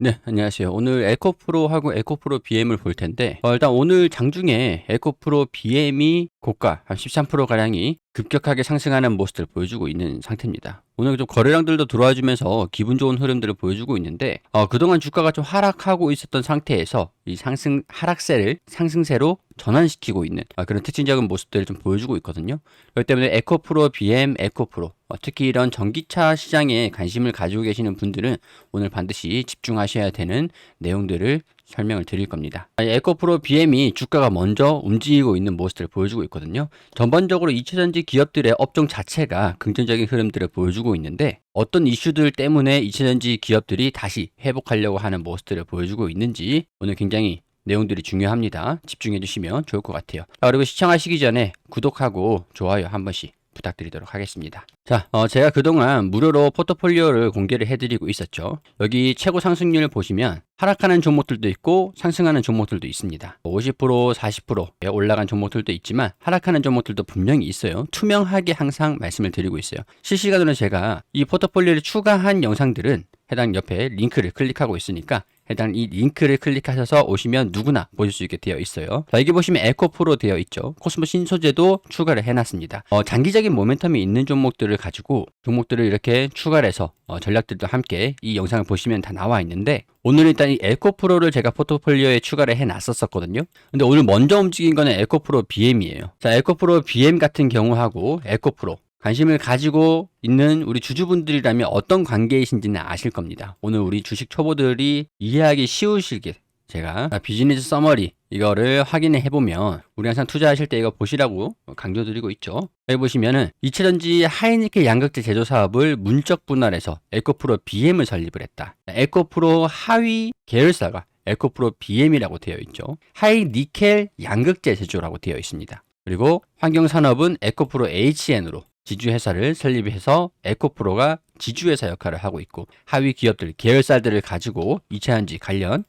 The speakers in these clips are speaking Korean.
네, 안녕하세요. 오늘 에코프로하고 에코프로 BM을 볼 텐데, 어, 일단 오늘 장중에 에코프로 BM이 고가 한 13%가량이 급격하게 상승하는 모습을 보여주고 있는 상태입니다. 오늘 좀 거래량들도 들어와 주면서 기분 좋은 흐름들을 보여주고 있는데, 어, 그동안 주가가 좀 하락하고 있었던 상태에서 이 상승, 하락세를 상승세로 전환시키고 있는 아, 그런 특징적인 모습들을 좀 보여주고 있거든요. 그렇기 때문에 에코프로, BM, 에코프로, 어, 특히 이런 전기차 시장에 관심을 가지고 계시는 분들은 오늘 반드시 집중하셔야 되는 내용들을 설명을 드릴 겁니다. 아, 에코프로 BM이 주가가 먼저 움직이고 있는 모습을 보여주고 있거든요. 전반적으로 이차전지 기업들의 업종 자체가 긍정적인 흐름들을 보여주고 있는데 어떤 이슈들 때문에 이차전지 기업들이 다시 회복하려고 하는 모습들을 보여주고 있는지 오늘 굉장히 내용들이 중요합니다. 집중해 주시면 좋을 것 같아요. 자, 그리고 시청하시기 전에 구독하고 좋아요 한 번씩 부탁드리도록 하겠습니다. 자, 어, 제가 그동안 무료로 포트폴리오를 공개를 해드리고 있었죠. 여기 최고 상승률 보시면 하락하는 종목들도 있고 상승하는 종목들도 있습니다. 50% 40% 올라간 종목들도 있지만 하락하는 종목들도 분명히 있어요. 투명하게 항상 말씀을 드리고 있어요. 실시간으로 제가 이 포트폴리오를 추가한 영상들은 해당 옆에 링크를 클릭하고 있으니까 해당 이 링크를 클릭하셔서 오시면 누구나 보실 수 있게 되어 있어요. 자, 여기 보시면 에코프로 되어 있죠. 코스모 신소재도 추가를 해놨습니다. 어, 장기적인 모멘텀이 있는 종목들을 가지고 종목들을 이렇게 추가를 해서 어, 전략들도 함께 이 영상을 보시면 다 나와 있는데 오늘 일단 이 에코프로를 제가 포트폴리오에 추가를 해놨었거든요. 근데 오늘 먼저 움직인 거는 에코프로 BM이에요. 자, 에코프로 BM 같은 경우하고 에코프로 관심을 가지고 있는 우리 주주분들이라면 어떤 관계이신지는 아실 겁니다. 오늘 우리 주식 초보들이 이해하기 쉬우시게 제가 비즈니스 서머리 이거를 확인해 해보면 우리 항상 투자하실 때 이거 보시라고 강조드리고 있죠. 여기 보시면은 이차전지 하이니켈 양극재 제조 사업을 문적 분할해서 에코프로 BM을 설립을 했다. 에코프로 하위 계열사가 에코프로 BM이라고 되어 있죠. 하이니켈 양극재 제조라고 되어 있습니다. 그리고 환경산업은 에코프로 HN으로 지주회사를 설립해서 에코프로가 지주회사 역할을 하고 있고 하위 기업들 계열사들을 가지고 이차전지 관련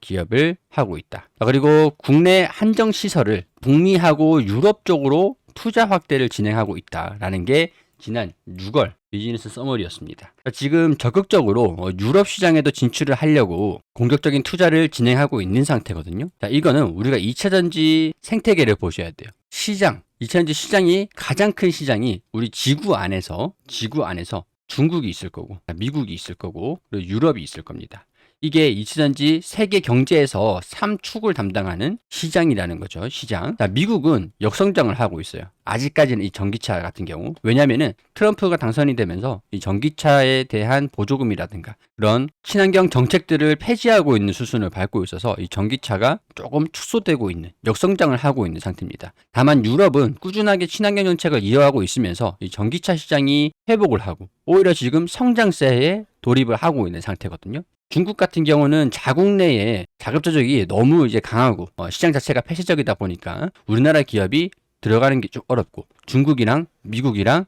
기업을 하고 있다. 그리고 국내 한정 시설을 북미하고 유럽 쪽으로 투자 확대를 진행하고 있다라는 게 지난 6월 비즈니스 서머리였습니다. 지금 적극적으로 어, 유럽 시장에도 진출을 하려고 공격적인 투자를 진행하고 있는 상태거든요. 자, 이거는 우리가 2차전지 생태계를 보셔야 돼요. 시장, 2차전지 시장이 가장 큰 시장이 우리 지구 안에서 지구 안에서 중국이 있을 거고 미국이 있을 거고 그리고 유럽이 있을 겁니다. 이게 이차전지 세계 경제에서 3축을 담당하는 시장이라는 거죠. 시장. 자, 미국은 역성장을 하고 있어요. 아직까지는 이 전기차 같은 경우. 왜냐면은 트럼프가 당선이 되면서 이 전기차에 대한 보조금이라든가 그런 친환경 정책들을 폐지하고 있는 수순을 밟고 있어서 이 전기차가 조금 축소되고 있는 역성장을 하고 있는 상태입니다. 다만 유럽은 꾸준하게 친환경 정책을 이어가고 있으면서 이 전기차 시장이 회복을 하고 오히려 지금 성장세에 돌입을 하고 있는 상태거든요. 중국 같은 경우는 자국 내에 자급 조작이 너무 이제 강하고 어, 시장 자체가 폐쇄적이다 보니까 우리나라 기업이 들어가는 게 좀 어렵고 중국이랑 미국이랑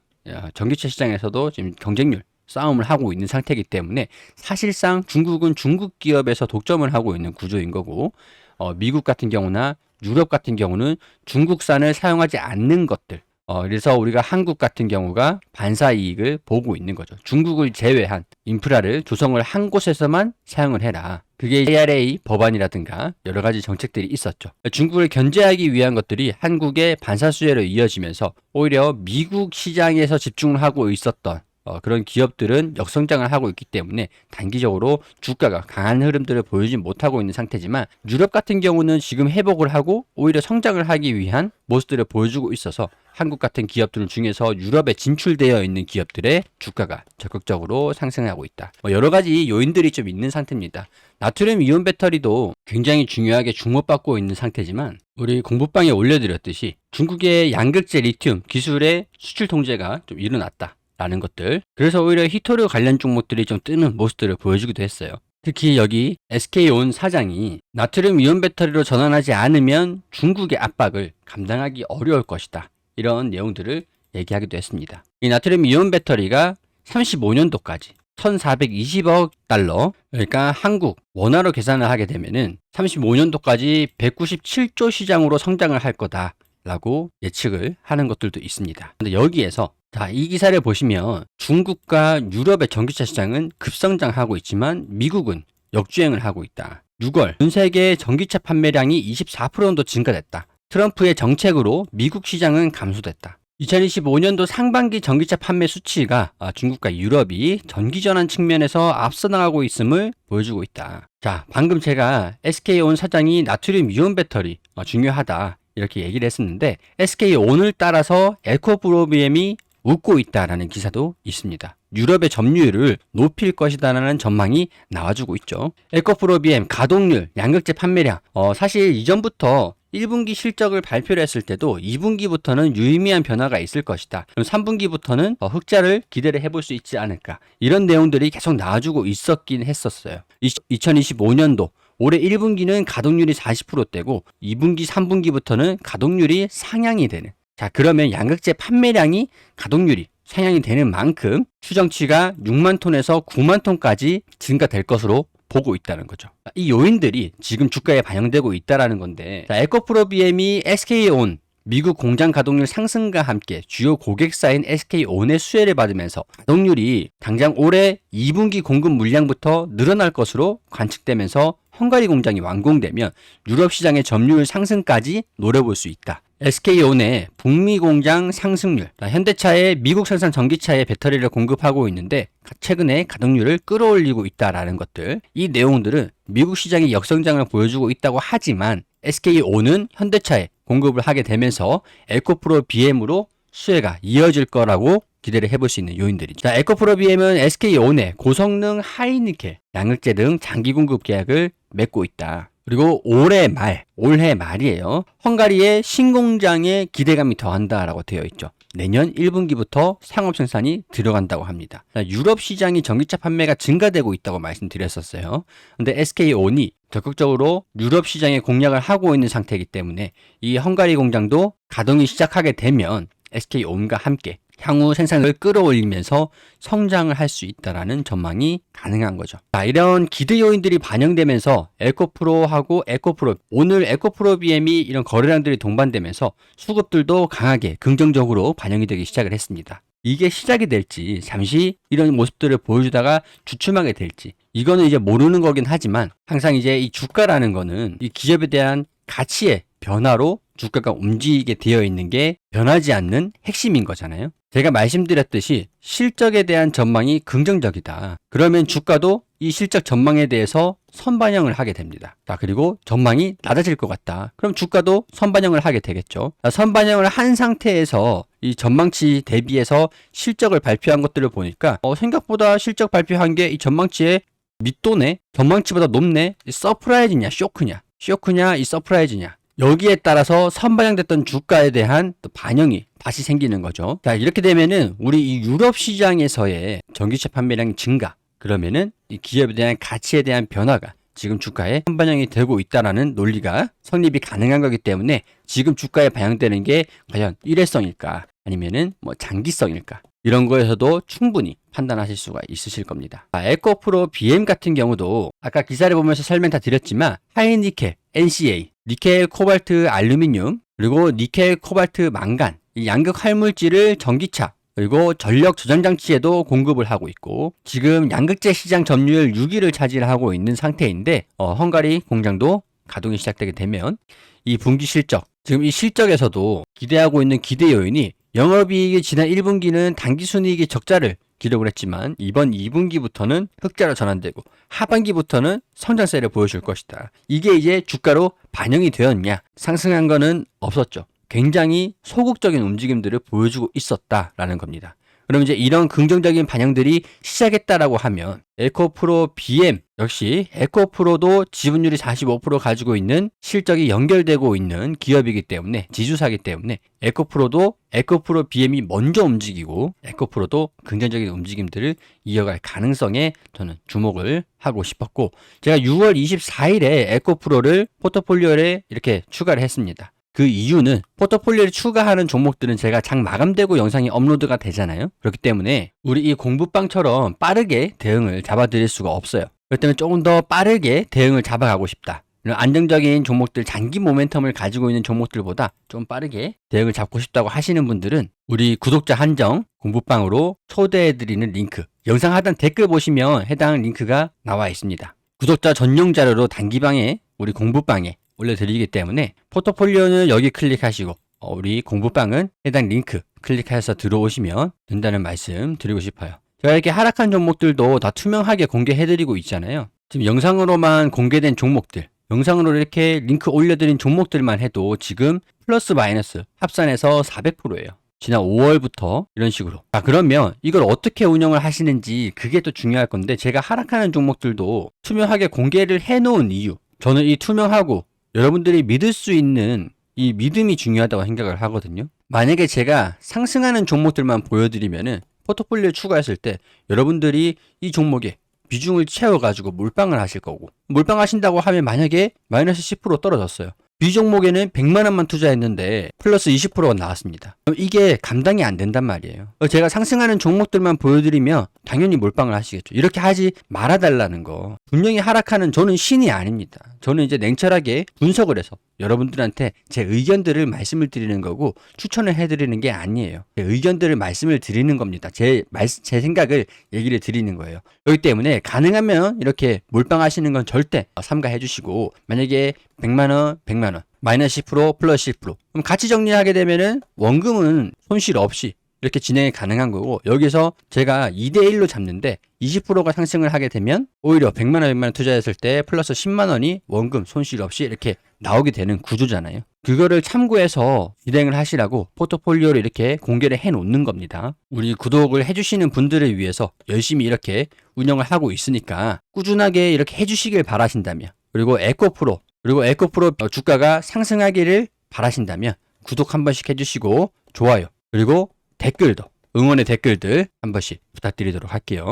전기차 시장에서도 지금 경쟁률 싸움을 하고 있는 상태이기 때문에 사실상 중국은 중국 기업에서 독점을 하고 있는 구조인 거고 어, 미국 같은 경우나 유럽 같은 경우는 중국산을 사용하지 않는 것들 어, 그래서 우리가 한국 같은 경우가 반사 이익을 보고 있는 거죠. 중국을 제외한 인프라를 조성을 한 곳에서만 사용을 해라. 그게 ARA 법안이라든가 여러 가지 정책들이 있었죠. 중국을 견제하기 위한 것들이 한국의 반사 수혜로 이어지면서 오히려 미국 시장에서 집중을 하고 있었던 어, 그런 기업들은 역성장을 하고 있기 때문에 단기적으로 주가가 강한 흐름들을 보이지 못하고 있는 상태지만 유럽 같은 경우는 지금 회복을 하고 오히려 성장을 하기 위한 모습들을 보여주고 있어서 한국 같은 기업들 중에서 유럽에 진출되어 있는 기업들의 주가가 적극적으로 상승하고 있다. 뭐 여러 가지 요인들이 좀 있는 상태입니다. 나트륨 이온 배터리도 굉장히 중요하게 주목받고 있는 상태지만 우리 공부방에 올려드렸듯이 중국의 양극재 리튬 기술의 수출 통제가 좀 일어났다. 라는 것들. 그래서 오히려 히토류 관련 종목들이 좀 뜨는 모습들을 보여주기도 했어요. 특히 여기 SK온 사장이 나트륨 이온 배터리로 전환하지 않으면 중국의 압박을 감당하기 어려울 것이다. 이런 내용들을 얘기하기도 했습니다. 이 나트륨 이온 배터리가 35년도까지 1420억 달러, 그러니까 한국 원화로 계산을 하게 되면은 35년도까지 197조 시장으로 성장을 할 거다라고 예측을 하는 것들도 있습니다. 근데 여기에서 자, 이 기사를 보시면 중국과 유럽의 전기차 시장은 급성장하고 있지만 미국은 역주행을 하고 있다. 6월 전 세계 전기차 판매량이 24% 정도 증가됐다. 트럼프의 정책으로 미국 시장은 감소됐다. 2025년도 상반기 전기차 판매 수치가 아, 중국과 유럽이 전기 전환 측면에서 앞서 나가고 있음을 보여주고 있다. 자, 방금 제가 SK온 사장이 나트륨 이온 배터리 어, 중요하다 이렇게 얘기를 했었는데 SK온을 따라서 에코프로비엠이 웃고 있다라는 기사도 있습니다. 유럽의 점유율을 높일 것이다라는 전망이 나와주고 있죠. 에코프로비엠 가동률, 양극재 판매량. 어, 사실 이전부터 1분기 실적을 발표를 했을 때도 2분기부터는 유의미한 변화가 있을 것이다. 그럼 3분기부터는 어, 흑자를 기대를 해볼 수 있지 않을까. 이런 내용들이 계속 나와주고 있었긴 했었어요. 2025년도 올해 1분기는 가동률이 40%대고 2분기, 3분기부터는 가동률이 상향이 되는. 자, 그러면 양극재 판매량이 가동률이 상향이 되는 만큼 추정치가 6만 톤에서 9만 톤까지 증가될 것으로 보고 있다는 거죠. 이 요인들이 지금 주가에 반영되고 있다라는 건데, 자, 에코프로비엠이 SK온 미국 공장 가동률 상승과 함께 주요 고객사인 SK온의 수혜를 받으면서 가동률이 당장 올해 2분기 공급 물량부터 늘어날 것으로 관측되면서 헝가리 공장이 완공되면 유럽 시장의 점유율 상승까지 노려볼 수 있다. SK온의 북미 공장 상승률, 현대차의 미국 생산 전기차에 배터리를 공급하고 있는데 최근에 가동률을 끌어올리고 있다라는 것들, 이 내용들은 미국 시장의 역성장을 보여주고 있다고 하지만 SK온은 현대차에 공급을 하게 되면서 에코프로 BM으로 수혜가 이어질 거라고 기대를 해볼 수 있는 요인들이죠. 자, 에코프로 BM은 SK온의 고성능 하이니켈, 양극재 등 장기 공급 계약을 맺고 있다. 그리고 올해 말, 올해 말이에요. 헝가리의 신공장에 기대감이 더한다라고 되어 있죠. 내년 1분기부터 상업 생산이 들어간다고 합니다. 유럽 시장이 전기차 판매가 증가되고 있다고 말씀드렸었어요. 근데 SK온이 적극적으로 유럽 시장에 공략을 하고 있는 상태이기 때문에 이 헝가리 공장도 가동이 시작하게 되면 SK온과 함께 향후 생산을 끌어올리면서 성장을 할 수 있다라는 전망이 가능한 거죠. 자, 이런 기대 요인들이 반영되면서 에코프로하고 에코프로 오늘 에코프로 BM이 이런 거래량들이 동반되면서 수급들도 강하게 긍정적으로 반영이 되기 시작을 했습니다. 이게 시작이 될지 잠시 이런 모습들을 보여주다가 주춤하게 될지 이거는 이제 모르는 거긴 하지만 항상 이제 이 주가라는 거는 이 기업에 대한 가치의 변화로 주가가 움직이게 되어 있는 게 변하지 않는 핵심인 거잖아요. 제가 말씀드렸듯이 실적에 대한 전망이 긍정적이다. 그러면 주가도 이 실적 전망에 대해서 선반영을 하게 됩니다. 자, 그리고 전망이 낮아질 것 같다. 그럼 주가도 선반영을 하게 되겠죠. 자, 선반영을 한 상태에서 이 전망치 대비해서 실적을 발표한 것들을 보니까 어, 생각보다 실적 발표한 게 이 전망치에 밑도네? 전망치보다 높네? 이 서프라이즈냐, 쇼크냐? 쇼크냐, 이 서프라이즈냐? 여기에 따라서 선반영됐던 주가에 대한 또 반영이 다시 생기는 거죠. 자, 이렇게 되면은 우리 이 유럽 시장에서의 전기차 판매량 증가, 그러면은 이 기업에 대한 가치에 대한 변화가 지금 주가에 선반영이 되고 있다라는 논리가 성립이 가능한 거기 때문에 지금 주가에 반영되는 게 과연 일회성일까 아니면은 뭐 장기성일까 이런 거에서도 충분히 판단하실 수가 있으실 겁니다. 아, 에코프로 BM 같은 경우도 아까 기사를 보면서 설명 다 드렸지만 하이니켈, NCA, 니켈, 코발트, 알루미늄 그리고 니켈, 코발트, 망간 이 양극 활물질을 전기차 그리고 전력 저장 장치에도 공급을 하고 있고 지금 양극재 시장 점유율 6위를 차지하고 있는 상태인데 어, 헝가리 공장도 가동이 시작되게 되면 이 분기 실적 지금 이 실적에서도 기대하고 있는 기대 요인이 영업이익이 지난 1분기는 당기순이익이 적자를 기록을 했지만 이번 2분기부터는 흑자로 전환되고 하반기부터는 성장세를 보여줄 것이다. 이게 이제 주가로 반영이 되었냐? 상승한 거는 없었죠. 굉장히 소극적인 움직임들을 보여주고 있었다라는 겁니다. 그럼 이제 이런 긍정적인 반영들이 시작했다라고 하면 에코프로 BM 역시 에코프로도 지분율이 45% 가지고 있는 실적이 연결되고 있는 기업이기 때문에 지주사기 때문에 에코프로도 에코프로 BM이 먼저 움직이고 에코프로도 긍정적인 움직임들을 이어갈 가능성에 저는 주목을 하고 싶었고 제가 6월 24일에 에코프로를 포트폴리오에 이렇게 추가를 했습니다. 그 이유는 포트폴리오를 추가하는 종목들은 제가 장 마감되고 영상이 업로드가 되잖아요. 그렇기 때문에 우리 이 공부방처럼 빠르게 대응을 잡아드릴 수가 없어요. 그렇기 때문에 조금 더 빠르게 대응을 잡아가고 싶다. 안정적인 종목들, 장기 모멘텀을 가지고 있는 종목들보다 좀 빠르게 대응을 잡고 싶다고 하시는 분들은 우리 구독자 한정 공부방으로 초대해드리는 링크, 영상 하단 댓글 보시면 해당 링크가 나와 있습니다. 구독자 전용 자료로 단기방에 우리 공부방에 올려드리기 때문에 포트폴리오는 여기 클릭하시고 어, 우리 공부방은 해당 링크 클릭해서 들어오시면 된다는 말씀 드리고 싶어요. 제가 이렇게 하락한 종목들도 다 투명하게 공개해드리고 있잖아요. 지금 영상으로만 공개된 종목들, 영상으로 이렇게 링크 올려드린 종목들만 해도 지금 플러스 마이너스 합산해서 400%예요. 지난 5월부터 이런 식으로. 아, 그러면 이걸 어떻게 운영을 하시는지 그게 또 중요할 건데 제가 하락하는 종목들도 투명하게 공개를 해놓은 이유. 저는 이 투명하고 여러분들이 믿을 수 있는 이 믿음이 중요하다고 생각을 하거든요. 만약에 제가 상승하는 종목들만 보여드리면은 포트폴리오 추가했을 때 여러분들이 이 종목에 비중을 채워가지고 몰빵을 하실 거고 몰빵 하신다고 하면 만약에 마이너스 10% 떨어졌어요. B 종목에는 100만 원만 투자했는데 플러스 20%가 나왔습니다. 이게 감당이 안 된단 말이에요. 제가 상승하는 종목들만 보여드리면 당연히 몰빵을 하시겠죠. 이렇게 하지 말아달라는 거. 분명히 하락하는 저는 신이 아닙니다. 저는 이제 냉철하게 분석을 해서 여러분들한테 제 의견들을 말씀을 드리는 거고 추천을 해드리는 게 아니에요. 제 의견들을 말씀을 드리는 겁니다. 제, 말, 제 생각을 얘기를 드리는 거예요. 그렇기 때문에 가능하면 이렇게 몰빵하시는 건 절대 삼가해 주시고 만약에 100만원, 100만원 마이너스 10% 플러스 10% 그럼 같이 정리하게 되면은 원금은 손실 없이 이렇게 진행이 가능한 거고 여기서 제가 2대1로 잡는데 20%가 상승을 하게 되면 오히려 100만 원, 100만 원 투자했을 때 플러스 10만 원이 원금 손실 없이 이렇게 나오게 되는 구조잖아요. 그거를 참고해서 진행을 하시라고 포트폴리오를 이렇게 공개를 해 놓는 겁니다. 우리 구독을 해주시는 분들을 위해서 열심히 이렇게 운영을 하고 있으니까 꾸준하게 이렇게 해주시길 바라신다면 그리고 에코프로 그리고 에코프로 주가가 상승하기를 바라신다면 구독 한 번씩 해주시고 좋아요 그리고 댓글도 응원의 댓글들 한 번씩 부탁드리도록 할게요.